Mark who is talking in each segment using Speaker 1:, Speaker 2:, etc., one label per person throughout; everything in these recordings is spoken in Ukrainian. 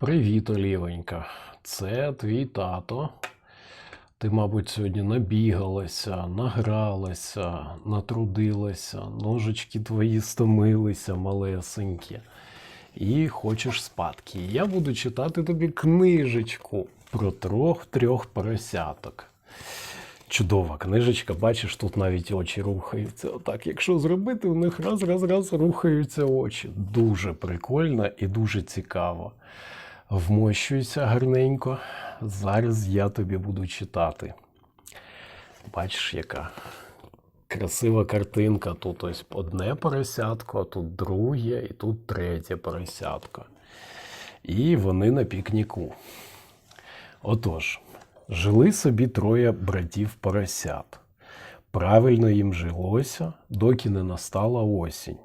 Speaker 1: Привіт, Олівенька. Це твій тато. Ти, мабуть, сьогодні набігалася, награлася, натрудилася, ножички твої стомилися малесенькі. І хочеш спадки. Я буду читати тобі книжечку про трьох-трьох поросяток. Чудова книжечка, бачиш, тут навіть очі рухаються. Отак, якщо зробити, у них раз-раз-раз рухаються очі. Дуже прикольно і дуже цікаво. Вмощуйся гарненько. Зараз я тобі буду читати. Бачиш, яка красива картинка. Тут ось одне поросятко, а тут друге, і тут третє поросятко. І вони на пікніку. Отож, жили собі троє братів поросят. Правильно їм жилося, доки не настала осінь.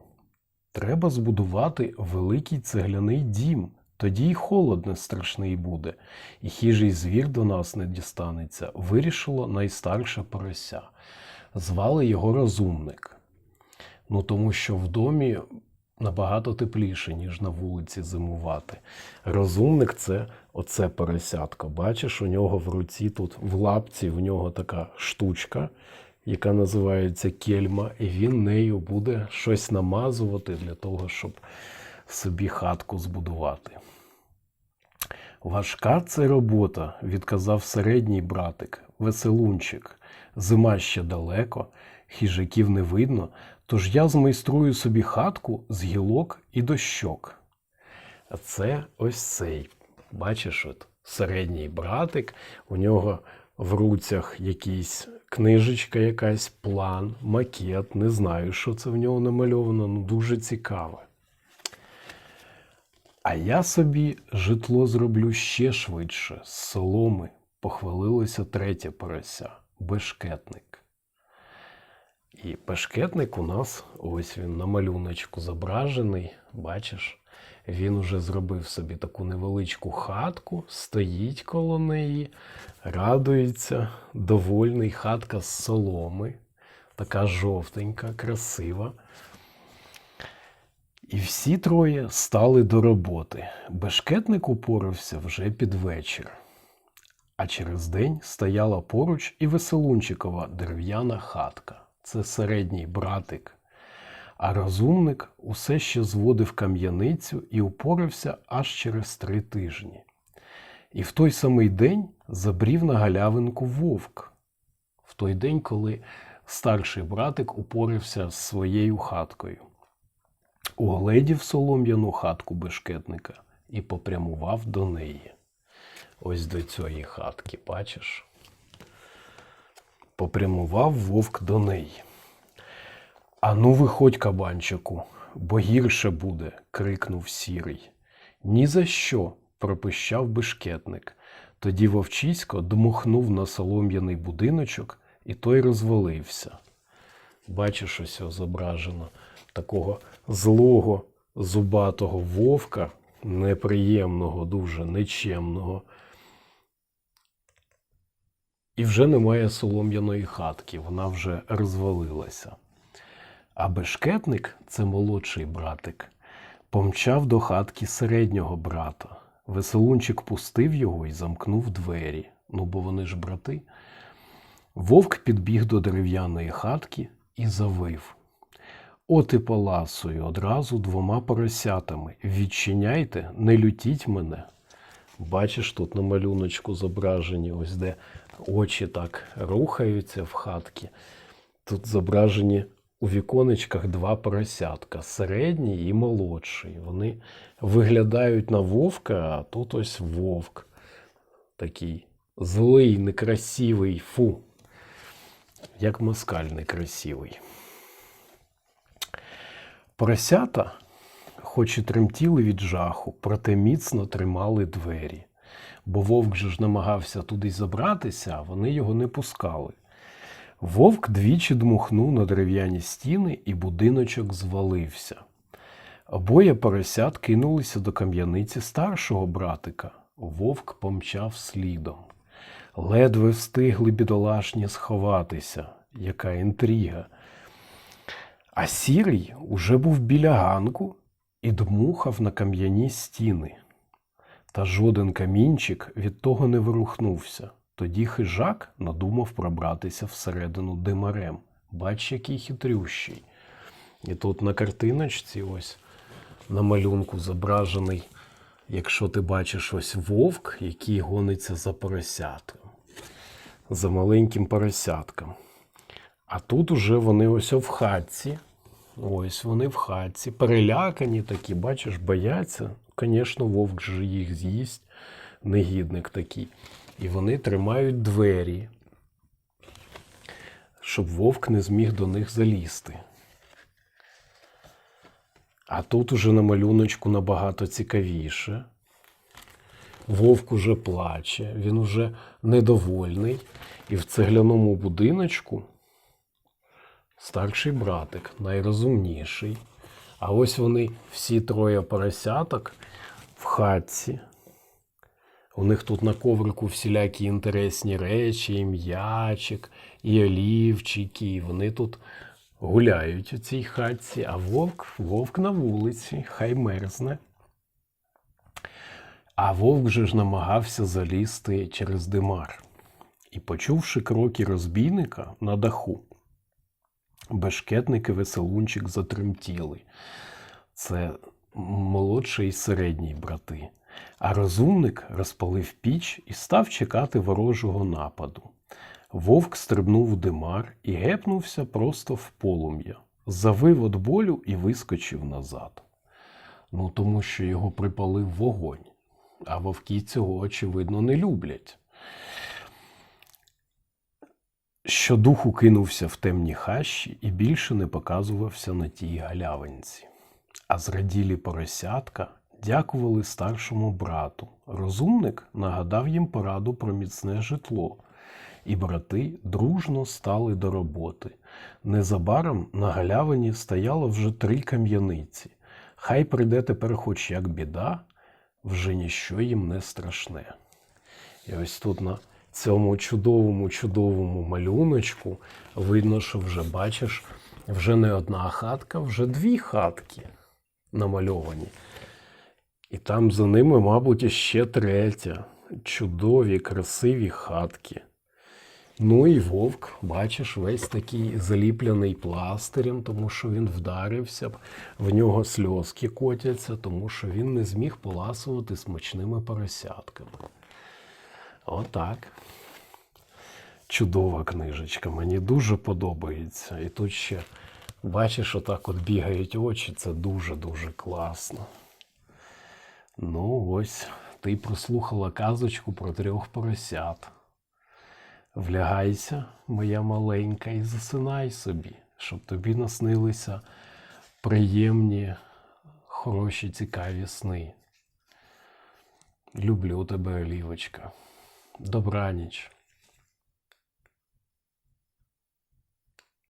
Speaker 1: Треба збудувати великий цегляний дім, тоді й холод не страшний буде, і хижий звір до нас не дістанеться, вирішило найстарше порося. Звали його розумник. Ну тому що в домі набагато тепліше, ніж на вулиці зимувати. Розумник це оце поросятко. Бачиш, у нього в руці тут в лапці в нього така штучка, яка називається кельма, і він нею буде щось намазувати для того, щоб собі хатку збудувати. Важка це робота, відказав середній братик, веселунчик. Зима ще далеко, хижаків не видно, тож я змайструю собі хатку з гілок і дощок. А це ось цей. Бачиш, от середній братик, у нього в руцях якийсь книжечка, якась план, макет. Не знаю, що це в нього намальовано, ну дуже цікаве. А я собі житло зроблю ще швидше, з соломи, похвалилося третє порося, бешкетник. І бешкетник у нас, ось він на малюночку зображений, бачиш, він уже зробив собі таку невеличку хатку, стоїть коло неї, радується, довольний, хатка з соломи, така жовтенька, красива. І всі троє стали до роботи. Бешкетник упорався вже під вечір. А через день стояла поруч і веселунчикова дерев'яна хатка. Це середній братик. А розумник усе ще зводив кам'яницю і упорався аж через три тижні. І в той самий день забрів на галявинку вовк. В той день, коли старший братик упорався з своєю хаткою угледів солом'яну хатку бешкетника і попрямував до неї. Ось до цієї хатки, бачиш? Попрямував вовк до неї. Ану, виходь, кабанчику, бо гірше буде, крикнув сірий. Ні за що, пропищав бешкетник. Тоді вовчисько дмухнув на солом'яний будиночок, і той розвалився. Бачиш, ось зображено такого злого зубатого вовка, неприємного, дуже нечемного. І вже немає солом'яної хатки, вона вже розвалилася. А бешкетник, це молодший братик, помчав до хатки середнього брата. Веселунчик пустив його і замкнув двері. Ну, бо вони ж брати. Вовк підбіг до дерев'яної хатки і завив. От і паласую одразу двома поросятами. Відчиняйте, не лютіть мене. Бачиш, тут на малюночку зображені, ось де очі так рухаються в хатки. Тут зображені у віконечках два поросятка, середній і молодший. Вони виглядають на вовка, а тут ось вовк. Такий злий, некрасивий, фу. Як москаль некрасивий. Поросята, хоч і тремтіли від жаху, проте міцно тримали двері, бо вовк же ж намагався туди забратися, а вони його не пускали. Вовк двічі дмухнув на дерев'яні стіни, і будиночок звалився. Обоє поросят кинулися до кам'яниці старшого братика. Вовк помчав слідом. Ледве встигли бідолашні сховатися. Яка інтрига. А сірий уже був біля ганку і дмухав на кам'яні стіни. Та жоден камінчик від того не ворухнувся. Тоді хижак надумав пробратися всередину димарем. Бач, який хитрющий. І тут на картиночці, ось на малюнку зображений, якщо ти бачиш ось вовк, який гониться за поросятком, за маленьким поросятком. А тут уже вони ось в хатці. Ось вони в хатці, перелякані такі, бачиш, бояться. Звісно, вовк же їх з'їсть, негідник такий. І вони тримають двері, щоб вовк не зміг до них залізти. А тут уже на малюночку набагато цікавіше. Вовк уже плаче, він уже недовольний. І в цегляному будиночку старший братик, найрозумніший. А ось вони всі троє поросяток в хатці. У них тут на коврику всілякі інтересні речі, і м'ячик, і олівчики. І вони тут гуляють у цій хатці, а вовк, вовк на вулиці, хай мерзне. А вовк же ж намагався залізти через димар. І, почувши кроки розбійника на даху, бешкетник і веселунчик затремтіли. Це молодший і середній брати. А розумник розпалив піч і став чекати ворожого нападу. Вовк стрибнув у димар і гепнувся просто в полум'я, завив від болю і вискочив назад. Ну, тому що його припалив вогонь, а вовки цього, очевидно, не люблять. Щодуху кинувся в темні хащі і більше не показувався на тій галявинці. А зраділі поросятка дякували старшому брату. Розумник нагадав їм пораду про міцне житло, і брати дружно стали до роботи. Незабаром на галявині стояло вже три кам'яниці. Хай прийде тепер хоч як біда, вже ніщо їм не страшне. І ось тут на цьому чудовому, чудовому малюночку видно, що вже бачиш, вже не одна хатка, вже дві хатки намальовані. І там за ними, мабуть, ще третя. Чудові, красиві хатки. Ну і вовк, бачиш, весь такий заліплений пластирем, тому що він вдарився, в нього сльозки котяться, тому що він не зміг поласувати смачними поросятками. Отак. Чудова книжечка, мені дуже подобається. І тут ще, бачиш, отак от бігають очі, це дуже-дуже класно. Ну, ось, ти прослухала казочку про трьох поросят. Влягайся, моя маленька, і засинай собі, щоб тобі наснилися приємні, хороші, цікаві сни. Люблю тебе, Олівочка. Добраніч.